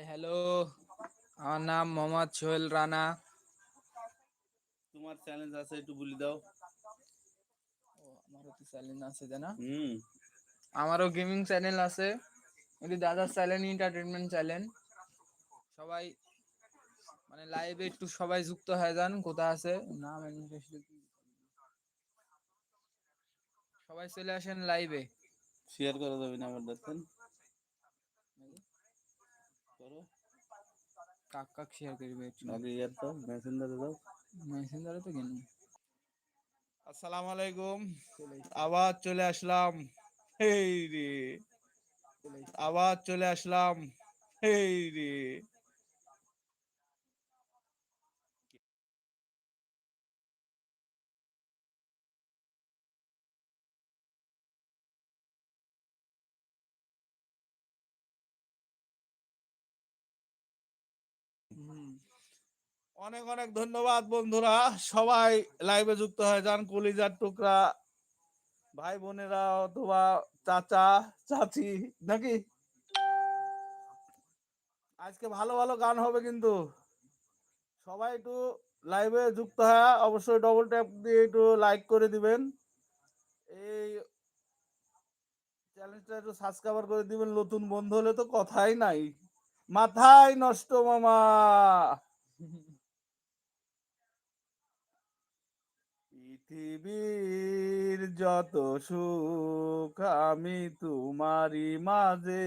Hi hello আমার নাম মোহাম্মদ সোহেল রানা। তোমার চ্যালেঞ্জ আছে একটু বলে দাও। আমারও তো চ্যানেল আছে তাই না? হুম। আমারও গেমিং চ্যানেল আছে। এটি দাদার চ্যানেল এন্টারটেনমেন্ট চ্যানেল সবাই মানে লাইভে একটু সবাই যুক্ত হয়ে যান কোথায় আছে? নাম? সবাই চলে আসেন লাইভে শেয়ার করা যাবে না আমার দেখেন। করো। কাক কাক শেয়ার করবে আগে ইয়ার দাও মেসেঞ্জারে দাও। মেসেঞ্জারে তো গেল। আসসালামু আলাইকুম। আবার চলে আসলাম। এই রে। আবার চলে আসলাম। এই রে। অনেক অনেক ধন্যবাদ বন্ধুরা। সবাই লাইভে যুক্ত হয়ে যান, কলিজার টুকরা। ভাই বোনেরা অথবা চাচা, চাচি, নাকি? আজকে ভালো ভালো গান হবে কিন্তু। সবাই একটু লাইভে যুক্ত হয়ে অবশ্যই ডবল ট্যাপ দিয়ে একটু লাইক করে দিবেন। এই চ্যানেলটা একটু সাবস্ক্রাইবার করে দিবেন। নতুন বন্ধু হলে তো কথাই নাই। মাথায় নষ্ট মামা। পৃথিবীর যত সুখ আমি তোমারই মাঝে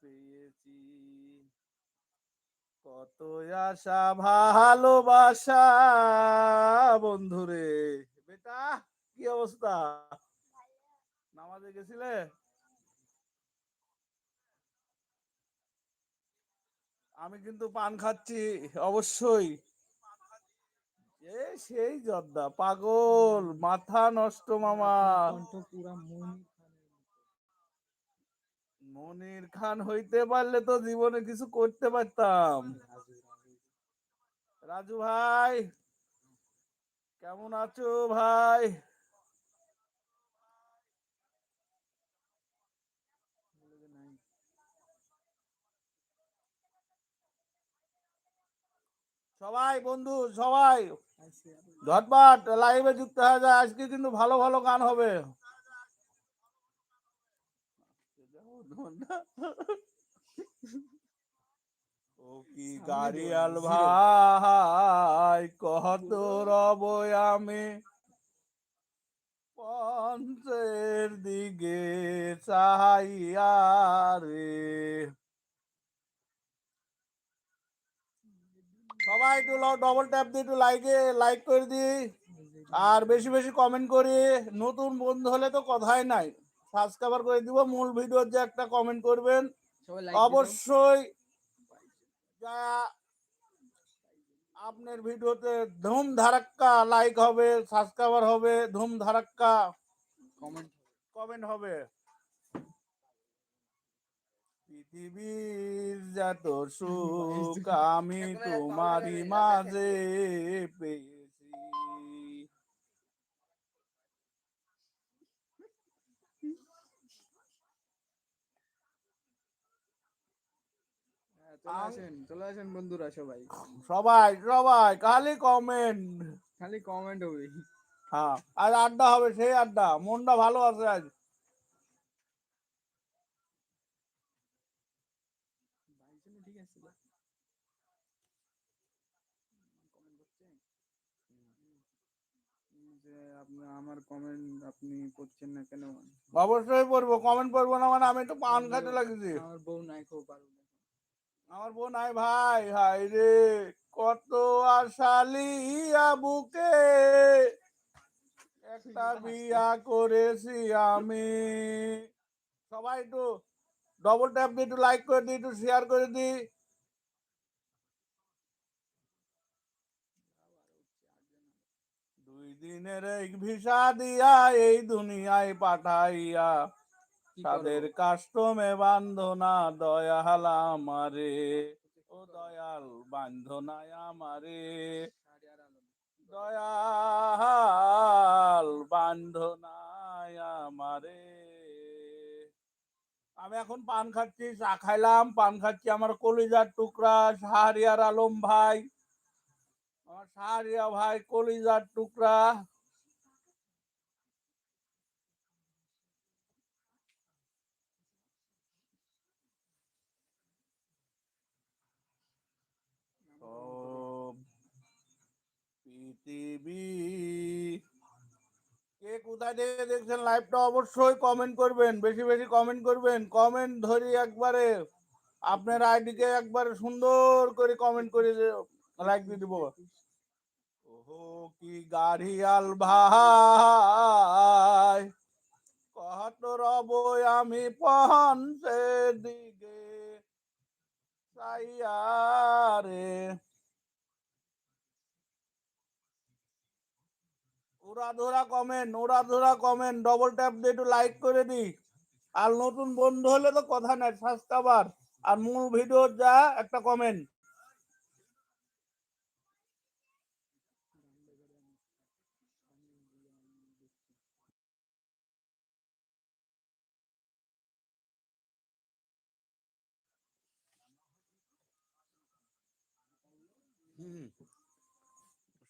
পেয়েছি। কত আশা, ভালোবাসা, বন্ধুরে। বেটা, কি অবস্থা? নামাজে গেছিলে? আমি কিন্তু পান খাচ্ছি, অবশ্যই। এ সেই জর্দা পাগল মাথা নষ্ট মামা। মনির খান হইতে পারলে তো জীবনে কিছু করতে পারতাম। রাজু ভাই কেমন আছো ভাই? সবাই বন্ধু সবাই। ঝটপট লাইভে যুক্ত হয়ে যায় আজকে কিন্তু ভালো ভালো গান হবে। ও কি গাড়িয়াল ভাই, কত রব আমি। পঞ্চের দিকে চাহাইয়া রে সবাই একটু ডবল ট্যাপ দিয়ে একটু লাইকে লাইক করে দি আর বেশি বেশি কমেন্ট করি। নতুন বন্ধু হলে তো কথাই নাই। সাবস্ক্রাইবার করে দিব মূল ভিডিওর যে একটা কমেন্ট করবেন। অবশ্যই যা আপনার ভিডিওতে ধুম ধারাক্কা লাইক হবে সাবস্ক্রাইবার হবে ধুম ধারাক্কা কমেন্ট কমেন্ট হবে। পৃথিবীর যত সুখ আমি তোমারই মাঝে পেয়েছি। চলে আসেন চলে আসেন বন্ধুরা সবাই। সবাই সবাই খালি কমেন্ট খালি কমেন্ট হবে। হ্যাঁ আজ আড্ডা হবে সেই আড্ডা। মনটা ভালো আছে আজ ঠিক আছে যে আপনি আমার কমেন্ট আপনি পড়ছেন না কেন? অবশ্যই পড়ব কমেন্ট পড়ব না মানে আমি একটু পান খাইতে লাগছি আমার বউ নাই খুব না। আমার বোন নাই ভাই হাই রে কত আশালি বুকে একটা বিয়া করেছি আমি। সবাই একটু ডবল ট্যাপ দিয়ে একটু লাইক করে দিই একটু শেয়ার করে দিই দুই দিনের এই ভিসা দিয়া এই দুনিয়ায় পাঠাইয়া। তাদের? কাস্টমে বান্ধনা দয়াল আমারে। ও দয়াল বান্ধনায় আমারে। দয়াল বান্ধনায় আমারে। আমি এখন পান খাচ্ছি চা খাইলাম। পান খাচ্ছি আমার কলিজার টুকরা শাহরিয়ার আলম ভাই। আমার শাহরিয়া ভাই, কলিজার টুকরা। কে কোথায় থেকে দেখছেন লাইভটা অবশ্যই কমেন্ট করবেন, বেশি বেশি কমেন্ট করবেন। কমেন্ট ধরি একবারে। আপনার আইডিকে একবারে সুন্দর করে কমেন্ট করে লাইক দিয়ে দিব ওহো, কি ভাই। কত রব আমি পহনছে দিকে সাইয়ারে। ওরা ধরা কমেন্ট ওরা ধরা কমেন্ট ডবল ট্যাপ দিয়ে একটু লাইক করে দি। আর নতুন বন্ধু হলে তো কথা নাই সাবস্ক্রাইবার আর মূল ভিডিও যা, একটা কমেন্ট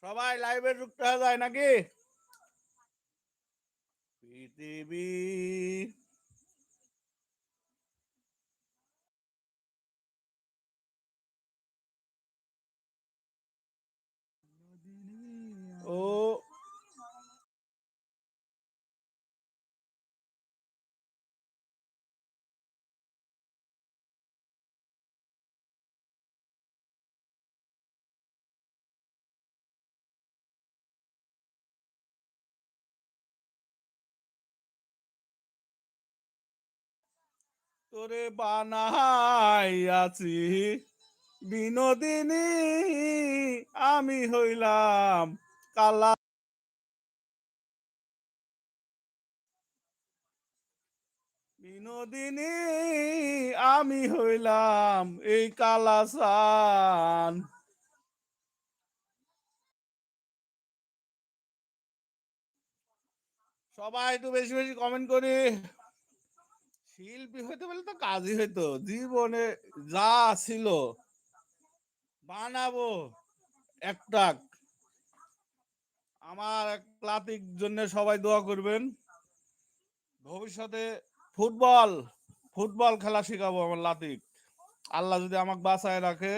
সবাই লাইভে যুক্ত হয়ে যায় নাকি? পৃথিবী। ও তোরে বানাইয়াছি বিনোদিনী, আমি হইলাম কালা। বিনোদিনী, আমি হইলাম এই কালাসান সবাই একটু বেশি বেশি কমেন্ট করি। শিল্পী হইতে বলে তো কাজই হইতো। জীবনে যা ছিল বানাবো একটা আমার ক্লাতিক জন্য সবাই দোয়া করবেন। ভবিষ্যতে ফুটবল ফুটবল খেলা শেখাবো আমার লাতিক। আল্লাহ যদি আমাকে বাঁচায় রাখে,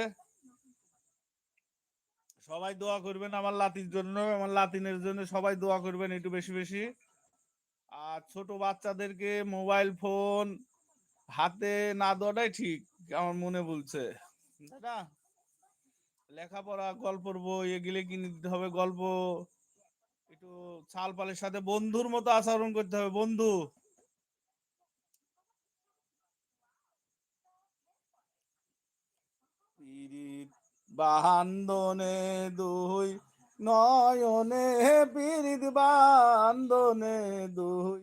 সবাই দোয়া করবেন আমার লাতির জন্য, আমার লাতিনের জন্য সবাই দোয়া করবেন একটু বেশি বেশি। ছোট বাচ্চাদেরকে মোবাইল ফোন হাতে না দেওয়াটাই ঠিক, আমার মনে বলছে। দাদা, লেখাপড়া, গল্পর বই এগুলো কিনে দিতে হবে, গল্প একটু ছাল পালের সাথে বন্ধুর মতো আচরণ করতে হবে, বন্ধু। বান্দনে দুই নয়নে পিরিত বান্দনে দুই,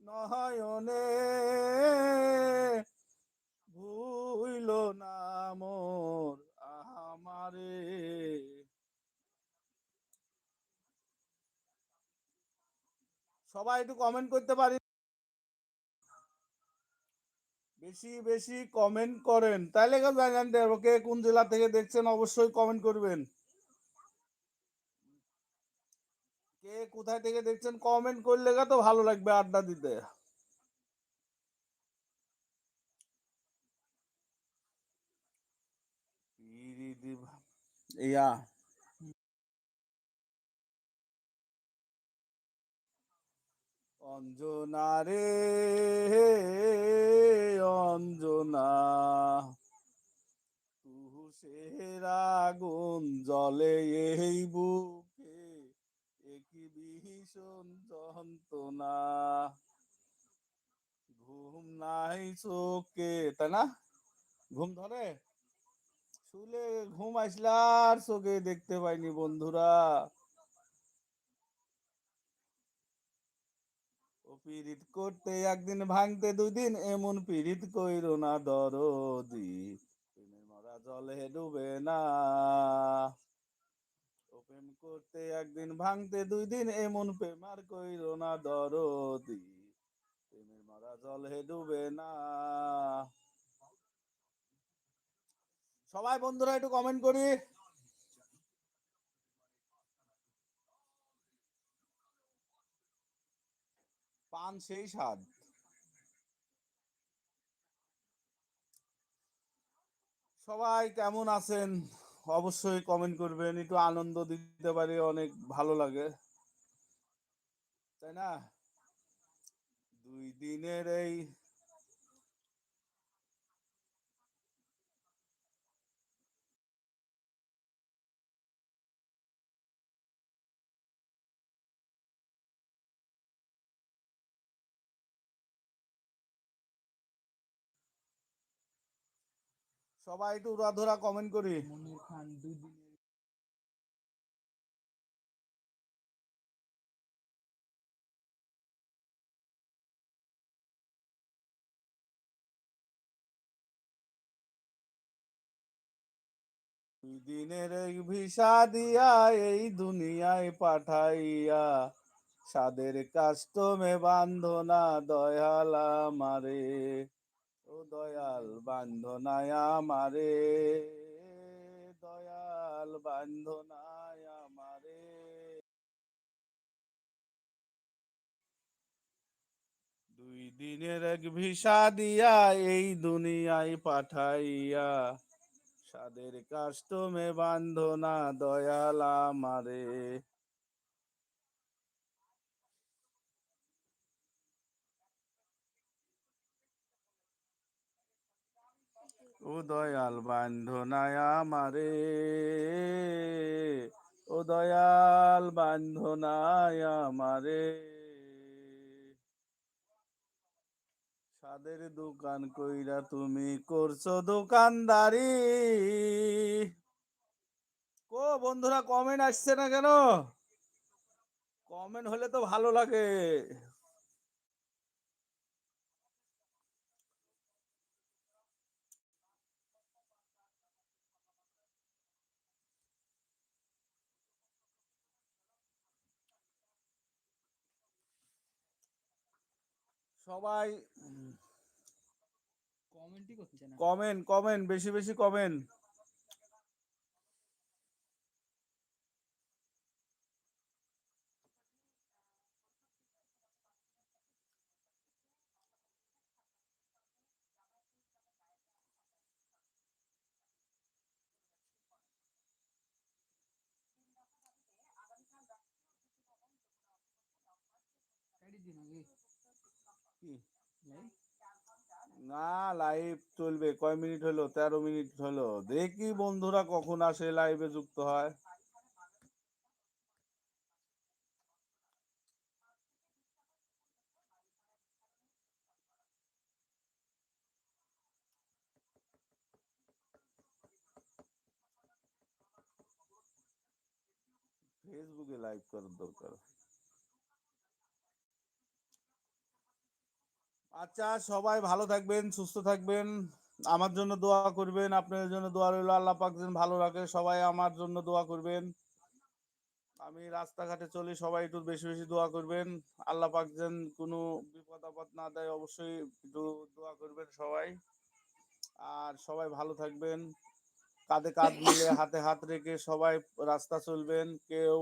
নয়নে ভুইল না মোর আমারে। সবাই একটু কমেন্ট করতে পারি? বেশি বেশি কমেন্ট করেন। কেউ জানতে পারব কে কোন জেলা থেকে দেখছেন, অবশ্যই কমেন্ট করবেন। কে কোথায় থেকে দেখছেন? কমেন্ট করলে তো ভালো লাগবে আড্ডা দিতে। অঞ্জনা রে, অঞ্জনা। তুষের আগুন জলে এই বুকে ঘুম নাই চোখে, তাই না? ঘুম ধরে? শুলে ঘুম চোখে দেখতে পাইনি বন্ধুরা। ও পিরিত করতে একদিন ভাঙতে দুই দিন এমন পিরিত কইরো না দরদি। প্রেমের মরা জলে ডুবে না। প্রেম করতে একদিন ভাঙতে দুই দিন এমন প্রেম আর কইরো না দরদি। প্রেমের মারা জল হে ডুবে না। সবাই বন্ধুরা একটু কমেন্ট করি। পান সেই স্বাদ। সবাই কেমন আছেন? অবশ্যই কমেন্ট করবেন, একটু আনন্দ দিতে পারি, অনেক ভালো লাগে। তাই না? দুই দিনের এই সবাই একটু উড়াধরা কমেন্ট করি। মনির খান দুই দিনের দুই দিনের ভিসা দিয়া এই দুনিয়ায় পাঠাইয়া সাদের কাস্টমে বান্ধনা দয়ালা আমারে। ও দয়াল বান্ধনায় আমারে, দয়াল বান্ধনায় আমারে। দুই দিনের এক ভিসা দিয়া এই দুনিয়ায় পাঠাইয়া, সাদের কাস্টমে বান্ধনা দয়াল আমারে। ও দয়াল বান্ধনায় আমারে ও দয়াল বান্ধনায় আমারে সাদের দোকান কইরা তুমি করছ দোকানদারি। কো বন্ধুরা কমেন্ট আসছে না কেন? কমেন্ট হলে তো ভালো লাগে। সবাই কমেন্টই করছে না। কমেন্ট কমেন্ট বেশি বেশি কমেন্ট। দিন আগে না লাইভ চলবে। কয় মিনিট হলো? তেরো মিনিট হলো। দেখি বন্ধুরা কখন আসে লাইভে যুক্ত হয়। ফেসবুকে লাইভ করার দরকার। আচ্ছা সবাই ভালো থাকবেন, সুস্থ থাকবেন। আমার জন্য দোয়া করবেন, আপনাদের জন্য দোয়া রইল। আল্লাহ পাক যেন ভালো রাখে, সবাই আমার জন্য দোয়া করবেন। আমি রাস্তাঘাটে চলি, সবাই একটু বেশি বেশি দোয়া করবেন। আল্লাহ পাক যেন কোনো বিপদ আপদ না দেয়, অবশ্যই একটু দোয়া করবেন সবাই। আর সবাই ভালো থাকবেন। কাঁধে কাঁধ মিলে হাতে হাত রেখে সবাই রাস্তা চলবেন। কেউ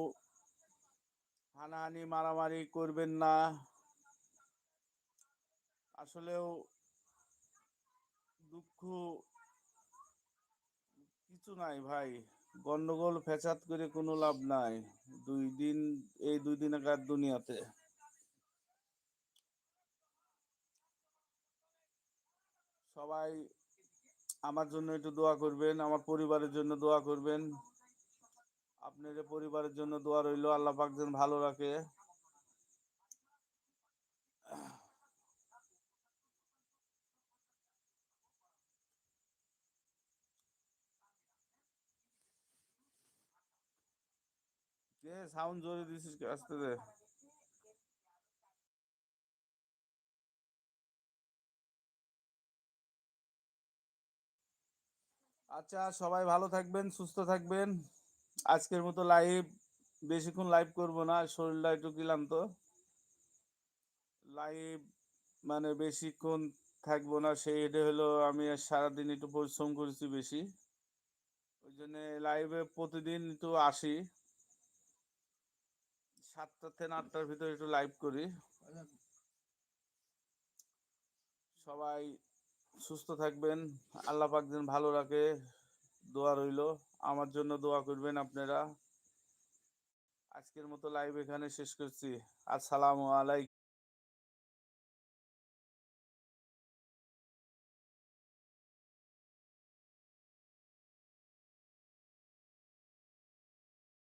হানাহানি, মারামারি করবেন না। আসলেও দুঃখ কিছু নাই ভাই। গন্ডগোল ফেসাদ করে কোনো লাভ নাই। দুই দিন, এই দুই দিনকার দুনিয়াতে। সবাই আমার জন্য একটু দোয়া করবেন, আমার পরিবারের জন্য দোয়া করবেন। আপনাদের পরিবারের জন্য দোয়া রইল, আল্লাহ পাক যেন ভালো রাখে। কে সাউন্ড জোরে দিছিস আসতে দে। আচ্ছা সবাই ভালো থাকবেন, সুস্থ থাকবেন। আজকের মতো লাইভ বেশিক্ষণ লাইভ করব না, শরীরটা একটু ক্লান্ত। লাইভ মানে বেশিক্ষণ থাকব না, সেই এটা হলো আমি সারাদিন একটু পরিশ্রম করেছি বেশি। ওই জন্য লাইভে প্রতিদিন একটু আসি। সাতটা থেকে আটটার ভিতরে একটু লাইভ করি। সবাই সুস্থ থাকবেন, আল্লাহ পাক যেন ভালো রাখে, দোয়া রইল। আমার জন্য দোয়া করবেন আপনারা। আজকের মতো লাইভ এখানে শেষ করছি। আসসালামু আলাইকুম।